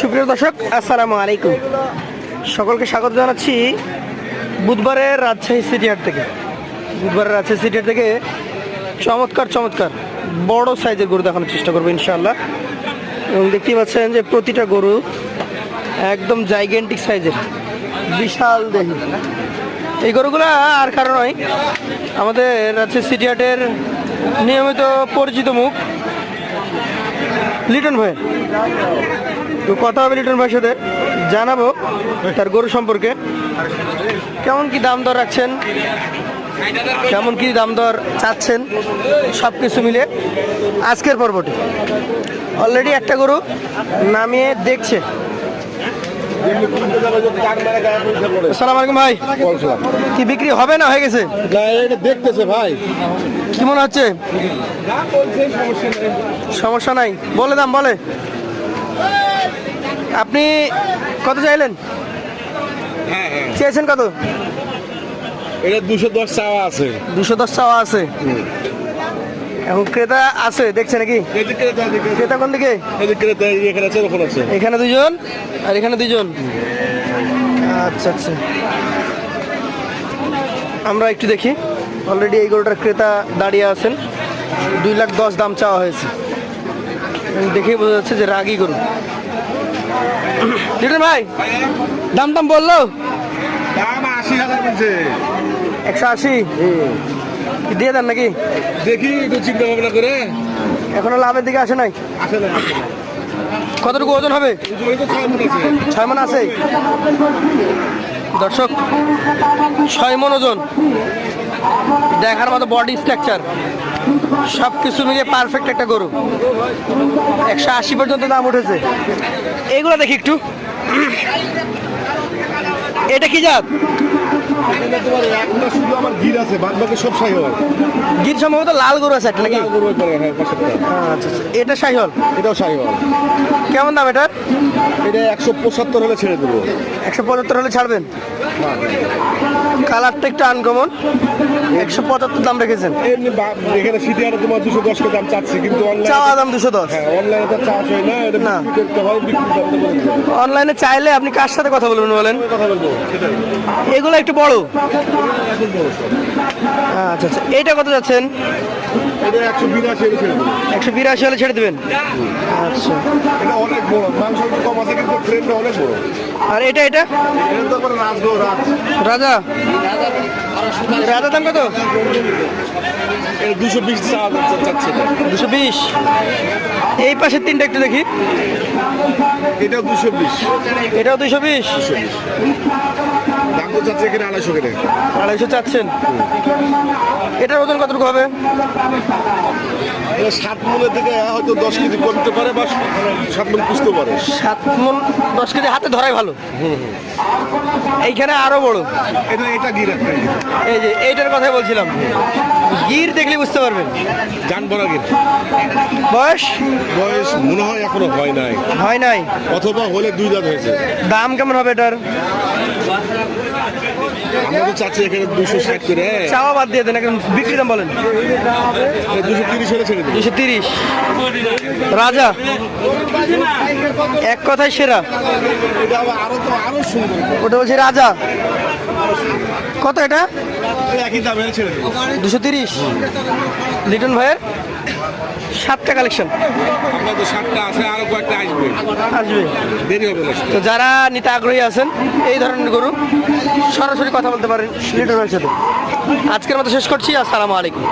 সুপ্রিয় দর্শক, আসসালামু আলাইকুম। সকলকে স্বাগত জানাচ্ছি বুধবারের রাজশাহী সিটি হাট থেকে। বুধবারের রাজশাহী সিটি হাট থেকে চমৎকার চমৎকার, বড় সাইজের গরু দেখানোর চেষ্টা করব ইনশাআল্লাহ। এবং দেখতেই পাচ্ছেন যে প্রতিটা গরু একদম জাইগেন্টিক সাইজের বিশাল দেহি। এই গরুগুলো আর কারণ নয়, আমাদের রাজশাহী সিটি হাটের নিয়মিত পরিচিত মুখ লিটন ভাই তো কথা হবে লিটন ভাইয়ের সাথে। জানাব তার গরু সম্পর্কে। কেমন কি দাম দর রাখছেন? কেমন কি দাম দর চাচ্ছেন? সব কিছু মিলে আজকের পর্বটি। অলরেডি একটা গরু নামিয়ে দেখছে। আসসালামু আলাইকুম ভাই। কি বিক্রি হবে না হয়ে গেছে? দেখতেছে ভাই। কি মনে হচ্ছে? সমস্যা নাই। বলে দাম বলে। আপনি কত চাইলেন? হ্যাঁ হ্যাঁ। চেয়েছেন কত? এটা দুশো দশ চাওয়া আছে। দুশো দশ চাওয়া আছে। এখন ক্রেতা আছে দেখছে নাকি? ক্রেতা কোন দিকে? এখানে আছে ওখানে আছে। এখানে দুজন আর এখানে দুজন আচ্ছা আচ্ছা। আমরা একটু দেখি। অলরেডি এই গরুটার ক্রেতা দাঁড়িয়ে আছেন। দুই লাখ দশ দাম চাওয়া হয়েছে। দেখেই বোঝা যাচ্ছে যে রাগি গরু। লিটন ভাই দাম দাম বলল? দাম আশি হাজার বলছে। একশো আশি? দিয়ে দেন নাকি? দেখি একটু চিন্তা ভাবনা করে। এখনও লাভের দিকে আসে নাই? আসে না কতটুকু ওজন হবে? ছয় মন আছে। দর্শক ছয় মন ওজন। দেখার মতো বডি স্ট্রাকচার সব কিছু মিলিয়ে পারফেক্ট একটা গরু। একশো আশি পর্যন্ত দাম উঠেছে। এইগুলো দেখি একটু। এটা কি জাত? এটা শুধু আমার গির সম্ভবত লাল গরু আছে একটা নাকি? আচ্ছা আচ্ছা। এটা শাহিওয়াল? এটাও কেমন দাম এটা এটা একশো পঁচাত্তর হলে ছেড়ে দেবো। একশো পঁচাত্তর হলে ছাড়বেন? কালারটা একটু আনকমন একশো পঁচাত্তর দাম রেখেছেন। এখানে সিটি আরে তোমার দুশো দশ দাম চাচ্ছি কিন্তু অনলাইনে চাওয়া দাম দুশো দশ। হ্যাঁ অনলাইনে তো চাষ হয় না এটা না। করতে হয়। অনলাইনে চাইলে আপনি কার সাথে কথা বলবেন বলেন? কথা বলব এগুলো একটু বড়। আচ্ছা আচ্ছা। এইটা কত যাচ্ছেন? এটা একশো বিরাশি হলে ছেড়ে দেবেন। আচ্ছা। এটা অনেক বড় মাংস কম আছে কিন্তু ফ্রেমটা অনেক বড়। আর এটা এটা? রাজ। রাজা? দাম কত? দুশো বিশ চাচ্ছে। দুশো বিশ। এই পাশের তিনটা একটু দেখি। এটা দুশো বিশ। এটাও দুইশো বিশ। দাম তো চাচ্ছে এখানে আড়াইশো কেটে আড়াইশো চাচ্ছেন। এটার ওজন কতটুকু হবে? সাত মূলের থেকে হয়তো দশ কেজি কমতে পারে বা সাত মূল পুষতে পারে। সাত মন দশ কেজি হাতে ধরাই ভালো। এইখানে আরও বড়। এটা এটা গির গির। এই যে এইটার কথাই বলছিলাম। গির দেখলে বুঝতে পারবেন। জান বড় গির। বয়স? বয়স মনে হয় এখনও হয় নাই। হয় নাই। অথবা হলে দুই দাঁত হয়েছে। দাম কেমন হবে এটার? আমরা তো চাচ্ছি এখানে দুশো ষাট করে। চাওয়া বাদ দিয়ে দেন এখন বিক্রি দাম বলেন। দুশো তিরিশ হলে ছেড়ে দুশো তিরিশ। রাজা এক কথায় সেরা। ওটা বলছি রাজা। কত এটা? দুশো তিরিশ। লিটন ভাইয়ের? সাতটা কালেকশন তো আছে আরও কয়েকটা আসবে। আসবে। দেরি হবে তো যারা নিতে আগ্রহী আছেন এই ধরনের গরু সরাসরি কথা বলতে পারেন। সাথে আজকের মতো শেষ করছি আসসালামু আলাইকুম।